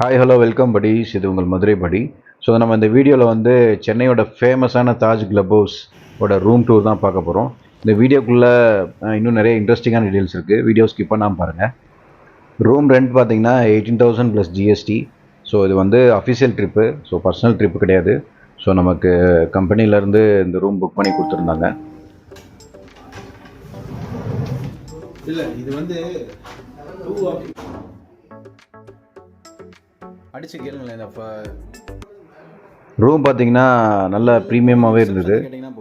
Hi hello welcome buddies இது உங்கள் மதுரை படி ஸோ நம்ம இந்த வீடியோவில் வந்து சென்னையோட ஃபேமஸான தாஜ் கிளப் ஹவுஸ் ஓட ரூம் டூர் தான் பார்க்க போகிறோம் இந்த வீடியோக்குள்ளே இன்னும் நிறைய இன்ட்ரெஸ்டிங்கான டீடைல்ஸ் இருக்குது வீடியோ ஸ்கிப் பண்ணாமல் பாருங்கள் ரூம் ரெண்ட் பார்த்தீங்கன்னா eighteen thousand plus GST so இது வந்து official trip so personal trip கிடையாது. ஸோ நமக்கு கம்பெனியிலேருந்து இந்த ரூம் புக் பண்ணி கொடுத்துருந்தாங்க. இல்லை இது வந்து அடிச்சு கேளுங்களேன் இந்த ரூம் பார்த்தீங்கன்னா நல்ல ப்ரீமியமாகவே இருந்தது.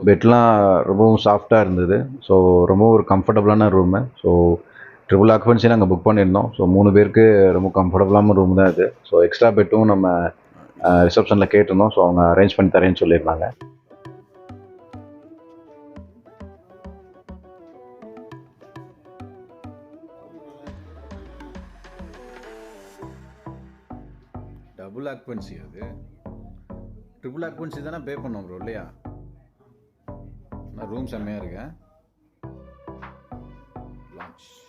பெட்லாம் ரொம்பவும் சாஃப்டாக இருந்தது. ஸோ ரொம்ப ஒரு கம்ஃபர்டபுளான ரூமு ஸோ ட்ரிபிள் ஆக்குபன்சி நாங்கள் புக் பண்ணியிருந்தோம். ஸோ மூணு பேருக்கு ரொம்ப கம்ஃபர்டபுளான ரூம் தான் இது. ஸோ எக்ஸ்ட்ரா பெட்டும் நம்ம ரிசப்ஷனில் கேட்டிருந்தோம். ஸோ அவங்க அரேஞ்ச் பண்ணி தரேன்னு சொல்லியிருந்தாங்க. டபுள் ஆக்வன்சி அது. ட்ரிபிள் ஆக்வன்சி தானே பே பண்ணோம் ப்ரோ இல்லையா? நான் ரூம் செம்மையாக இருக்கேன். லான்ச்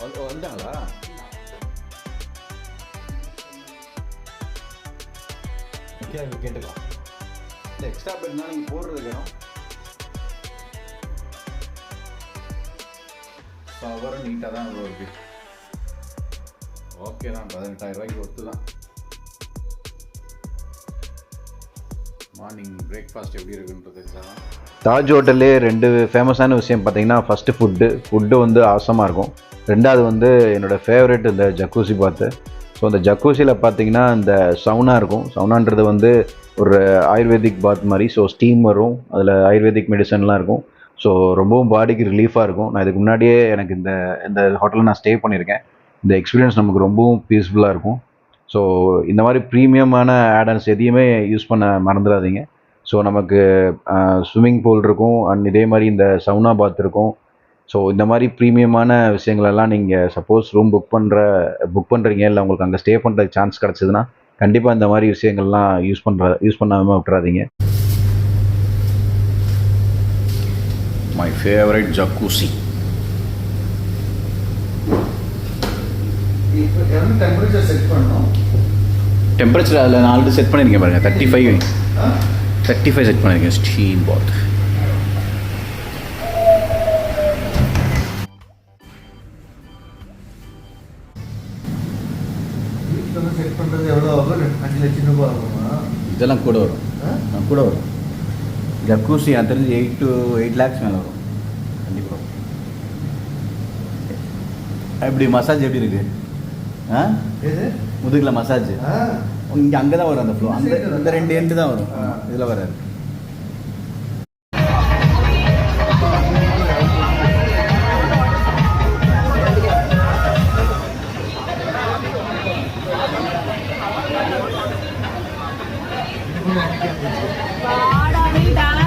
வந்துட்டாங்களா கேள்வி கேட்டுக்கலாம் இல்லை எக்ஸ்ட்ரா பெட்னா நீங்கள் போடுறதுக்கு இடம் ஷவரும் நீட்டாக தான் இருக்கு. ஓகே தான் பதினெட்டாயிரம் ரூபாய்க்கு ஒத்து தான். மார்னிங் பிரேக்ஃபாஸ்ட் எப்படி இருக்குன்றது தாஜ் ஹோட்டல்லே ரெண்டு ஃபேமஸான விஷயம் பார்த்தீங்கன்னா ஃபஸ்ட்டு ஃபுட்டு ஃபுட்டு வந்து ஆசமாக இருக்கும். ரெண்டாவது வந்து என்னோடய ஃபேவரட் இந்த ஜக்கூசி பாத்து ஸோ அந்த ஜக்கூசியில் பார்த்தீங்கன்னா இந்த சவுனா இருக்கும். சவுனான்றது வந்து ஒரு ஆயுர்வேதிக் பாத் மாதிரி. ஸோ ஸ்டீம் வரும். அதில் ஆயுர்வேதிக் மெடிசன்லாம் இருக்கும். ஸோ ரொம்பவும் பாடிக்கு ரிலீஃபாக இருக்கும். நான் இதுக்கு முன்னாடியே எனக்கு இந்த இந்த ஹோட்டலில் நான் ஸ்டே பண்ணியிருக்கேன். இந்த எக்ஸ்பீரியன்ஸ் நமக்கு ரொம்பவும் பீஸ்ஃபுல்லாக இருக்கும். ஸோ இந்த மாதிரி ப்ரீமியமான ஆடன்ஸ் எதையுமே யூஸ் பண்ண மறந்துடாதீங்க. ஸோ நமக்கு ஸ்விம்மிங் பூல் இருக்கும். அண்ட் இதே மாதிரி இந்த சவுனா பாத் இருக்கும். ஸோ இந்த மாதிரி ப்ரீமியமான விஷயங்களெல்லாம் நீங்கள் சப்போஸ் ரூம் புக் பண்ணுற புக் பண்ணுறீங்க இல்லை உங்களுக்கு அங்கே ஸ்டே பண்ணுறதுக்கு சான்ஸ் கிடச்சிதுன்னா கண்டிப்பாக இந்த மாதிரி விஷயங்கள்லாம் யூஸ் பண்ணுற யூஸ் பண்ணாமல் விட்டுறாதீங்க. My favourite jacuzzi temperature set temperature அதில் நான் ஆல்ரெடி செட் பண்ணியிருக்கேன் பாருங்கள் thirty five thirty five set பண்ணியிருக்கேன் ஸ்டீம் பாத் இதெல்லாம் கூட வரும். கூட வரும். ஜக்கூசி தெரிஞ்சு எயிட் டு எயிட் லேக்ஸ் மேலே வரும். கண்டிப்பாக எப்படி மசாஜ் எப்படி இருக்கு? ஆ எது முதுகில் மசாஜ் இங்கே அங்கே தான் வரும் அந்த ஃப்ளோ அந்த இந்த ரெண்டு எண்டு தான் வரும். இதில் வராது. பாடானே